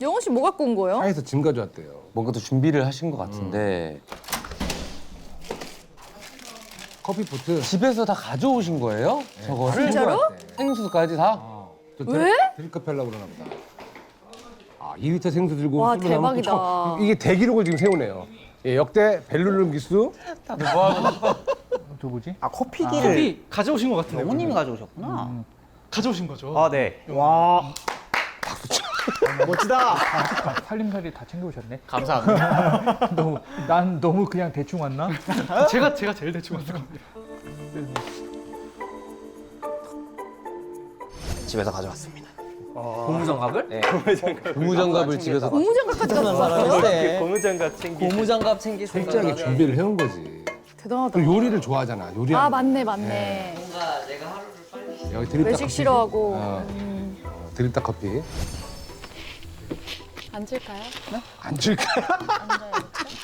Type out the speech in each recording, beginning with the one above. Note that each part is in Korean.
영호 씨 뭐 갖고 온 거예요? 차에서 짐 가져왔대요. 뭔가 또 준비를 하신 것 같은데 커피 포트. 집에서 다 가져오신 거예요? 저거를? 진짜로? 생수까지 다? 왜? 드립커피 하려고 그러나 보다. 아, 2리터 생수 들고 와, 술을 하면 또 대박이다. 처- 이게 대기록을 지금 세우네요. 예, 역대 벨룰룸 기수 누구지? 아 커피기를 커피 가져오신 것 같은데. 영호님이 가져오셨구나. 가져오신 거죠? 아 네. 와 멋지다. 살림살이 다 챙겨오셨네. 감사합니다. 너무 난 너무 그냥 대충 왔나? 제가 제가 제일 대충 왔을 겁니다. 집에서 가져왔습니다. 고무장갑을? 네. 고무장갑을 집에서 고무장갑까지 가져왔어요? 고무장갑 챙기. 고무장갑 챙길 철저하게 준비를 해온 거지. 대단하다. 그리고 요리를 좋아하잖아. 요리. 아 맞네 맞네. 여기 드립다 외식 커피. 싫어하고. 어. 드립다 커피. 앉을까요? 앉을까?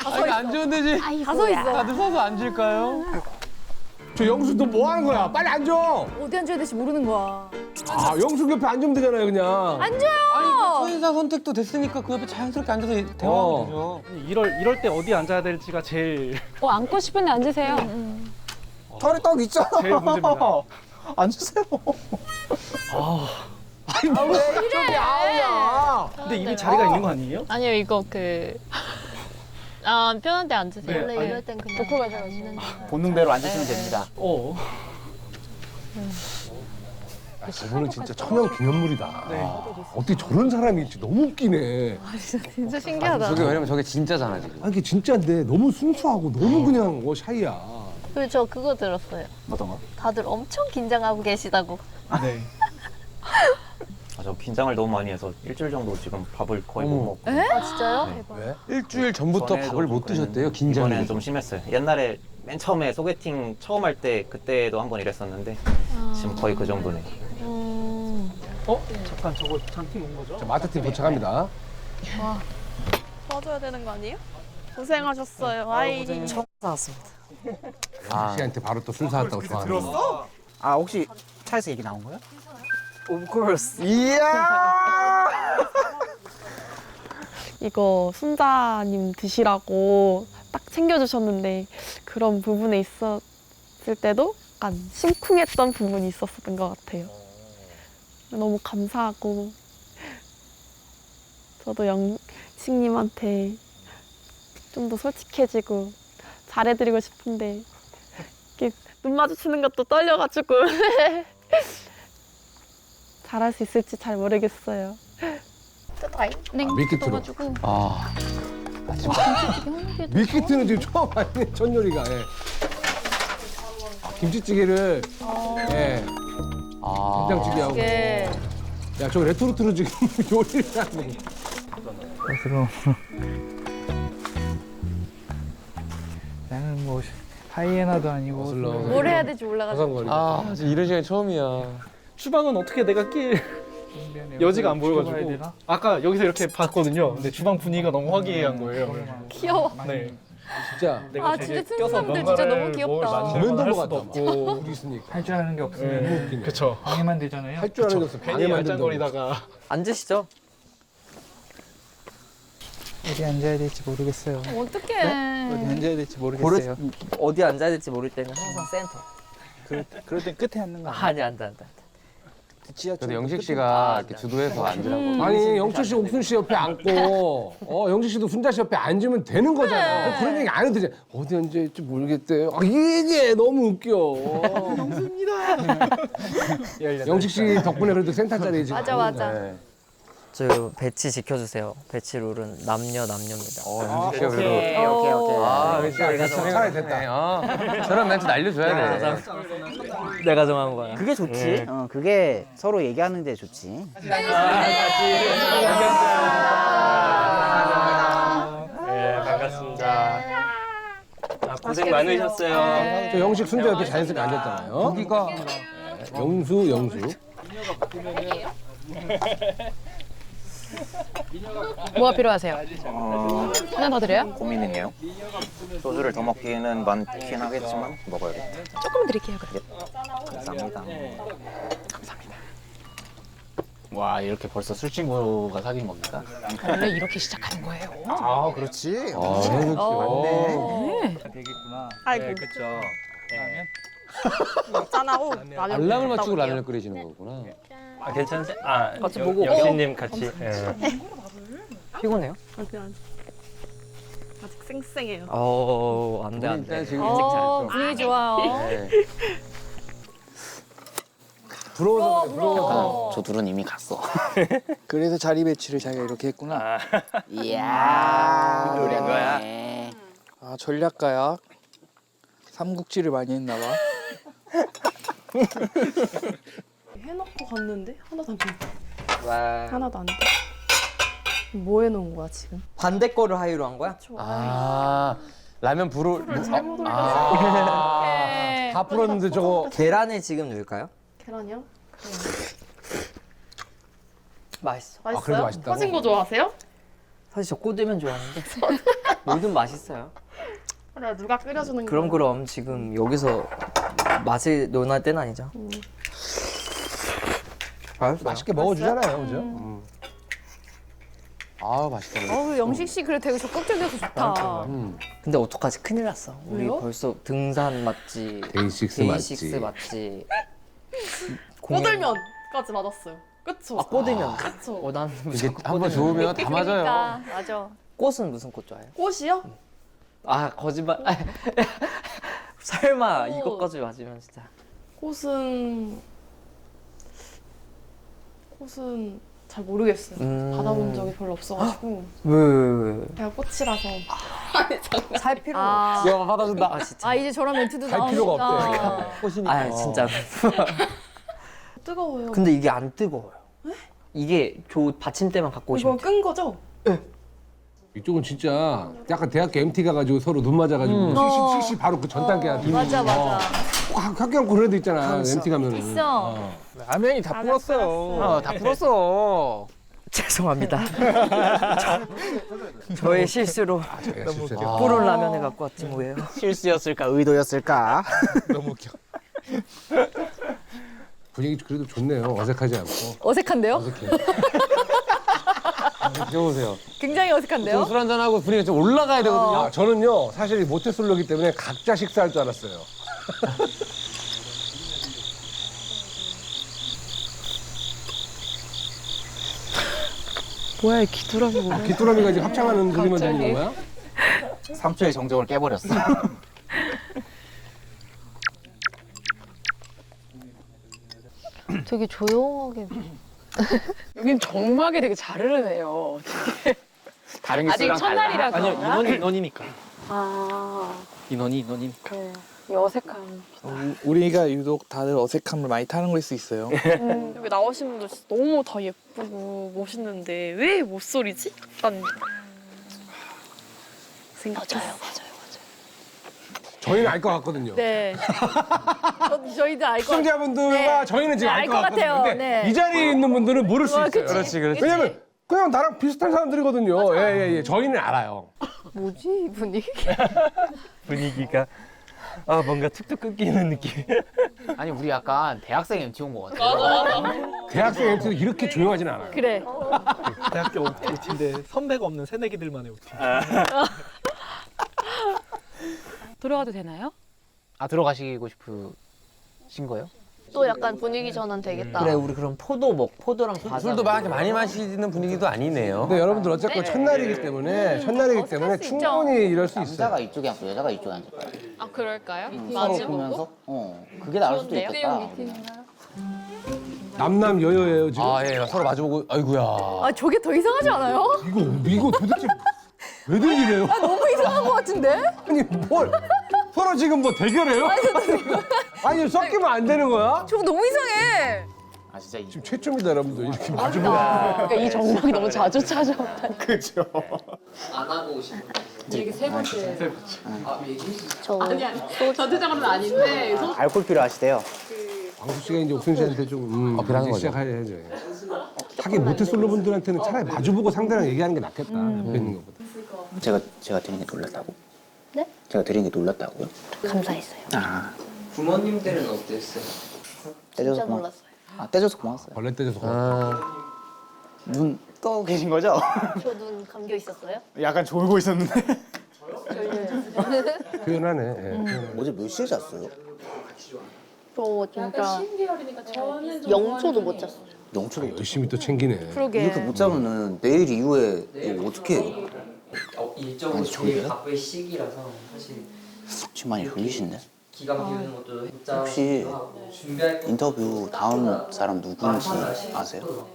아니 안 좋은 데지 가서 있어. 다들 서서 앉을까요? 저 영수 너 뭐 하는 거야? 빨리 앉아. 어디 앉아야 될지 모르는 거야. 아, 영수 옆에 앉으면 되잖아요, 그냥. 앉아요. 첫인상 선택도 됐으니까 그 옆에 자연스럽게 앉아서 어. 대화하면 되죠 이럴 이럴 때 어디 앉아야 될지가 제일 어, 앉고 싶은데 앉으세요. 털이 딱 있잖아. 제일 문제입니다. 앉으세요. 저기 아우야. 근데 이미 자리가 있는 거 아니에요? 아니요, 이거 그. 아, 편한 데 앉으세요. 네. 원래 이럴 땐 그냥 놓고 가져가시는 본능대로 앉으시면 됩니다. 어. 저분은 진짜 천연 기념물이다. 어떻게 저런 사람이 있지? 너무 웃기네. 진짜 신기하다. 저게 왜냐면 저게 진짜잖아 지금 아, 이게 진짜인데 너무 순수하고 너무 그냥 어, 샤이야. 그리고 저 그거 들었어요. 어떤 거? 다들 엄청 긴장하고 계시다고. 네. 아, 저 긴장을 너무 많이 해서 일주일 정도 지금 밥을 거의 못 먹고. 아, 진짜요? 네. 대박. 일주일 전부터 전에도 밥을 못좀 드셨대요 이번에는 긴장이 좀 심했어요. 옛날에 맨 처음에 소개팅 처음 할 때 그때도 한 번 이랬었는데 지금 거의 그 정도네. 음. 어? 잠깐 저거 장팀 온 거죠? 자, 마트팀 도착합니다. 도와줘야 되는 거 아니에요? 고생하셨어요. 아이. 아, 씨한테 바로 또 술 사왔다고 좋아하는. 아 혹시 차에서 얘기 나온 거야? Of course. 이야. 이거 순자님 드시라고 딱 챙겨주셨는데 그런 부분에 있었을 때도 약간 심쿵했던 부분이 있었던 것 같아요. 너무 감사하고 저도 영식님한테 좀 더 솔직해지고 잘해드리고 싶은데 이렇게 눈 마주치는 것도 떨려가지고 잘할 수 있을지 잘 모르겠어요. 네. 밀키트로. 아 밀키트는 지금 처음 아니네, 첫 요리가. 예. 아, 김치찌개를. 예. 아. 된장찌개하고. 이게 야, 저 레토르트로 지금 요리를 하네. 그럼 나는 뭐 하이에나도 아니고 어슬렁. 뭘 해야 될지 몰라가지고. 아 이런 시간이 처음이야 주방은 어떻게 내가 낄 여지가 안 보여가지고? 아까 여기서 이렇게 봤거든요. 근데 주방 분위기가 너무 화기애애한 거예요. 귀여워. 네. 진짜. 내가 아, 진짜 튼튼함들 진짜 너무 귀엽다. 랜덤 수도 같다. 없고. 둘이 있으니까. 할 줄 아는 게 없으면 너무 웃기네. 그쵸. 방해만 되잖아요. 할 줄 아는 게 없어. 괜히. 알짱거리다가 앉으시죠. 어디 앉아야 될지 모르겠어요. 어디 어떡해. 앉아야 될지 모르겠어요. 어디 앉아야 될지 모를 때는 항상 센터. 그럴, 그럴 땐 끝에 앉는 거 아니에요? 아니 앉아 앉아. 그래도 영식 씨가 이렇게 주도해서 앉으라고 아니, 영철 씨, 옥순 씨 옆에 앉고, 어, 영식 씨도 순자 씨 옆에 앉으면 되는 거잖아. 그런 얘기 안 해도 되잖아. 어디 앉아있지 모르겠대. 아, 이게 너무 웃겨. 영식 씨 덕분에 그래도 센터 자리에 지금. 맞아 맞아. 네. 저 배치 지켜주세요. 배치 룰은 남녀 남녀입니다. 어, 영식 씨가 그래도 오케이 오케이. 아, 영식 씨가 차라리 됐다. 아, 저런 멘트 날려줘야 돼. 내가 정한 거야. 그게 좋지. 어, 그게 서로 얘기하는 데 좋지. 네 반갑습니다. 아, 고생 많으셨어요. 저 영식 순자 옆에 자연스럽게 앉았잖아요. 고기가 영수, 영수. 뭐가 필요하세요? 하나 더 드려요? 고민이네요. 소주를 더 먹기는 많긴 하겠지만 먹어야겠다. 조금 드릴게요, 그럼. 감사합니다. 와 이렇게 벌써 술 친구가 사귄 겁니까? 원래 이렇게 시작하는 거예요. 아 그렇지. 아, 씨. 어. 되겠구나. 아이고. 네, 그쵸. 라면? 있잖아. 오, 알람을 맞추고 라면을 끓이시는 거구나. 아, 괜찮으세요? 아, 같이 여- 보고. 여신님 같이. 예. 피곤해요? 아직 쌩쌩해요. 어, 안 돼, 안 돼. 지금 어, 분위기 좋아요. 네. 부러워서 그래, 부러워서. 저 둘은 이미 갔어. 그래서 자리 배치를 자기가 이렇게 했구나. 이야. 노린 거야. 그러네. 아 전략가야. 삼국지를 많이 했나 봐. 해놓고 갔는데 하나도 안 돼. 와. 하나도 안 돼. 뭐 해놓은 거야 지금? 반대 거를 하이로 한 거야? 아 라면 불을 잘못 올렸어. 아, 다 풀었는데 저거 계란을 지금 넣을까요? 계란이요? 맛있어. 맛있어요? 그래도 맛있다고? 터진 거 좋아하세요? 사실 저 꼬들면 좋아하는데 뭐든 맛있어요. 그래 누가 끓여주는 거. 그럼 그럼 지금 여기서 맛을 논할 때는 아니죠. 맛있어요. 맛있게 먹어주잖아요, 그죠? 아 맛있다. 어우, 영식 씨 그래 되게 적극적이어서 좋다. 음. 근데 어떡하지? 큰일 났어. 우리 왜요? 벌써 등산 맞지. 데이식스 데이식스 맞지. 맞지. 공연- 꼬들면까지 맞았어요. 그쵸? 아 꼬들면. 그쵸. 어, 난 이게 한번 좋으면 다 맞아요. 그러니까 맞아. 꽃은 무슨 꽃 좋아해요? 꽃이요? 아 거짓말. 설마 꽃. 이것까지 맞으면 진짜. 꽃은 꽃은 잘 모르겠어요. 음. 받아본 적이 별로 없어가지고 왜, 왜, 왜. 그냥 꽃이라서 살 필요가 아, 야 받아준다. 아 진짜. 아 이제 저런 멘트도 갈 나오니까. 필요가 없대. 꽃이니까. 아 진짜. 뜨거워요. 근데 이게 안 뜨거워요. 이게 저 받침대만 갖고 이거 오시면. 끈 거죠? 이쪽은 진짜 약간 대학교 MT 가가지고 서로 눈 맞아가지고 CC, CC 바로 그 전 단계야. 맞아 맞아. 꼭 학- 학교 안고 그런 데 있잖아, MT 가면은. 있어. 라면이 다 불었어요. 어, 다 풀었어. 죄송합니다. 저, 저의 실수로 자기가 실수했다. 뽀론 라면을 갖고 왔지 뭐예요. 실수였을까 의도였을까? 너무 웃겨. 분위기 그래도 좋네요. 어색하지 않고. 어색한데요? 어색해. 귀여우세요. 굉장히 어색한데요? 술 한잔 하고 분위기가 좀 올라가야 되거든요. 아, 저는요, 사실 모태솔로기 때문에 각자 식사할 줄 알았어요. 뭐야 이 귀뚜라미 뭐야? 귀뚜라미가 지금 합창하는 소리만 들리는 거야? 3초의 정적을 깨버렸어. 되게 조용하게. 여긴 정막이 되게 잘 흐르네요. 다른 게 아직 첫날이라서. 달라. 아니요 인원이 인원이니까. 아, 인원이 인원이니까. 네. 이 어색함. 우리가 유독 다들 어색함을 많이 타는 걸 수 있어요. 음, 여기 나오신 분도 진짜 너무 다 예쁘고 멋있는데 왜 못소리지? 약간 생각했어요. 저희는 알 것 같거든요. 네. 저, 저희도 알것 같아요. 시청자분들과 네. 저희는 지금 네, 알알것것 같거든요. 같아요. 근데 네. 이 자리에 있는 분들은 모를 수 어, 있어요. 그치. 그렇지, 그렇지. 왜냐면 그냥 나랑 비슷한 사람들이거든요. 예, 예, 예. 저희는 알아요. 뭐지 이 분위기? 분위기가 아 뭔가 툭툭 끊기는 느낌. 아니 우리 약간 대학생 MT 온 것 같아. 대학생 MT도 이렇게 조용하진 않아요. 그래. 대학교 OT인데 선배가 없는 새내기들만의 OT. 들어가도 되나요? 아 들어가시고 싶으신 거예요? 또 약간 분위기 전환 되겠다. 그래 우리 그럼 포도 먹 포도랑 과자. 술도 많이 많이 마시는 분위기도 아니네요. 근데 여러분들 어쨌건 첫날이기 때문에 첫날이기 때문에 수 있죠. 충분히 이럴 수 있어요. 남자가 이쪽에 앉고 여자가 이쪽에 앉을 거야. 아 그럴까요? 서로 보면서. 어, 그게 나을 수도 있겠다. 남남 여여예요 지금. 아 예, 서로 마주보고 아이구야. 아 저게 더 이상하지 않아요? 이거 이거 도대체 왜들 이래요? 너무 이상한 것 같은데? 아니 뭘 서로 지금 뭐 대결해요? 아니 섞이면 안 되는 거야? 저거 너무 이상해. 아 진짜 이 지금 최초입니다 여러분들 이렇게 마주보고. 그러니까 이 정막이 너무 자주 찾아온다. 안 하고 오신 분. 알코올 필요하시대요. 광수 씨가 이제 옥순 씨한테 좀 음, 어필하는 이제 거죠. 시작해야죠. 하긴 모태솔로 분들한테는 차라리 마주보고 상대랑 얘기하는 게 낫겠다. 음. 옆에 있는 것보다. 제가 제가 드린 게 놀랐다고? 네? 제가 드린 게 놀랐다고요? 감사했어요. 아, 부모님 때는 어땠어요? 떼줘서 진짜 고마. 놀랐어요. 아, 떼줘서 고마웠어요. 벌레 떼져서. 아, 눈떠 계신 거죠? 저 눈 감겨 있었어요? 약간 졸고 있었는데. 표현하네. 예. 어제 몇 시에 잤어요? 저 진짜 영초도 못 잤어요. 영초도 열심히 또 챙기네. 그러게. 이렇게 못 자면은 내일 이후에 이거 어떻게 일정으로 아니, 제일 졸려요? 바쁠 시기라서 사실 지금 많이 졸리신데? 기가 막히는 것도 못 자고 혹시 준비할 거 인터뷰 다음 사람 누구인지 아세요?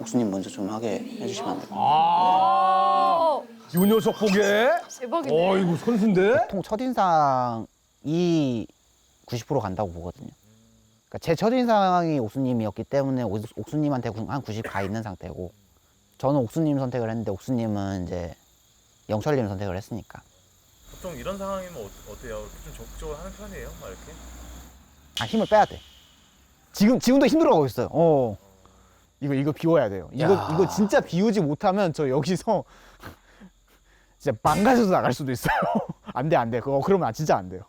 옥수님 먼저 좀 하게 해주시면 안 될까요? 아, 요 녀석 보게. 대박이네. 어이구 선수인데. 보통 첫인상이 90% 간다고 보거든요. 그러니까 제 첫인상이 옥수님이었기 때문에 옥- 옥수님한테 구- 한90 가 있는 상태고 저는 옥수님 선택을 했는데 옥수님은 이제 영철님 선택을 했으니까 보통 이런 상황이면 어, 어때요? 좀 적극적으로 하는 편이에요? 막 이렇게? 아 힘을 빼야 돼. 지금 지금도 힘들어가고 있어요. 어 이거 이거 비워야 돼요. 이거 야. 이거 진짜 비우지 못하면 저 여기서 진짜 망가져서 나갈 수도 있어요. 안 돼 안 돼. 그거 그러면 진짜 안 돼요.